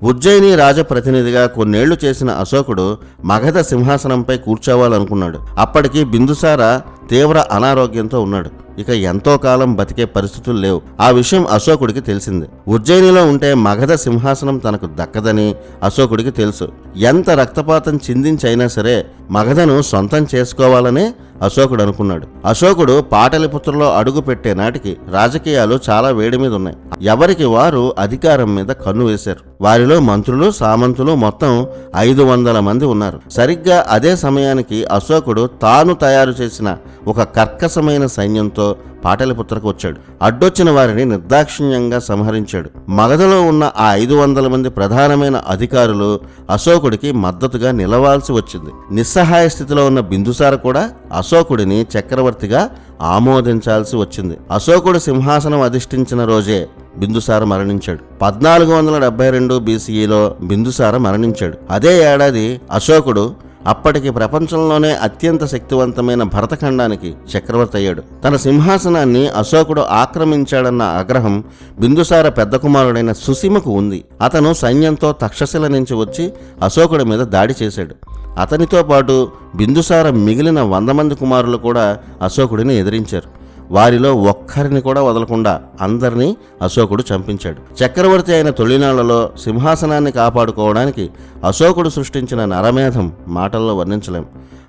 ఉజ్జయిని రాజప్రతినిధిగా కొన్నేళ్ళు చేసిన అశోకుడు మగధ సింహాసనంపై కూర్చోవాలనుకున్నాడు. అప్పటికి బిందుసార తీవ్ర అనారోగ్యంతో ఉన్నాడు. ఇక ఎంతో కాలం బతికే పరిస్థితులు లేవు. ఆ విషయం అశోకుడికి తెలిసింది. ఉజ్జయినిలో ఉంటే మగధ సింహాసనం తనకు దక్కదని అశోకుడికి తెలుసు. ఎంత రక్తపాతం చిందించైనా సరే మగధను సొంతం చేసుకోవాలనే అశోకుడు అనుకున్నాడు. అశోకుడు పాటలిపుత్రలో అడుగు పెట్టే నాటికి రాజకీయాలు చాలా వేడి మీద ఉన్నాయి. ఎవరికి వారు అధికారం మీద కన్ను వేశారు? వారిలో మంత్రులు సామంతులు మొత్తం ఐదు వందల మంది ఉన్నారు. సరిగ్గా అదే సమయానికి అశోకుడు తాను తయారు చేసిన ఒక కర్కశమైన సైన్యంతో పాటలిపుత్రకు వచ్చాడు. అడ్డొచ్చిన వారిని నిర్దాక్షిణ్యంగా సంహరించాడు. మగధలో ఉన్న ఆ ఐదు వందల మంది ప్రధానమైన అధికారులు అశోకుడికి మద్దతుగా నిలవాల్సి వచ్చింది. నిస్సహాయ స్థితిలో ఉన్న బిందుసార కూడా అశోకుడిని చక్రవర్తిగా ఆమోదించాల్సి వచ్చింది. అశోకుడు సింహాసనం అధిష్ఠించిన రోజే బిందుసార మరణించాడు. పద్నాలుగు వందల డెబ్బై రెండు బీసీఈలో బిందుసార మరణించాడు. అదే ఏడాది అశోకుడు అప్పటికి ప్రపంచంలోనే అత్యంత శక్తివంతమైన భరతఖండానికి చక్రవర్తి అయ్యాడు. తన సింహాసనాన్ని అశోకుడు ఆక్రమించాడన్న ఆగ్రహం బిందుసార పెద్ద కుమారుడైన సుసీమకు ఉంది. అతను సైన్యంతో తక్షశిల నుంచి వచ్చి అశోకుడి మీద దాడి చేశాడు. అతనితో పాటు బిందుసార మిగిలిన వంద మంది కుమారులు కూడా అశోకుడిని ఎదిరించారు. వారిలో ఒక్కరిని కూడా వదలకుండా అందరినీ అశోకుడు చంపించాడు. చక్రవర్తి అయిన తొలినాళ్ళలో సింహాసనాన్ని కాపాడుకోవడానికి అశోకుడు సృష్టించిన నరమేధం మాటల్లో వర్ణించలేం.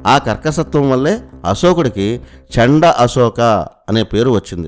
ఆ కర్కసత్వం వల్లే అశోకుడికి చండ అశోక అనే పేరు వచ్చింది.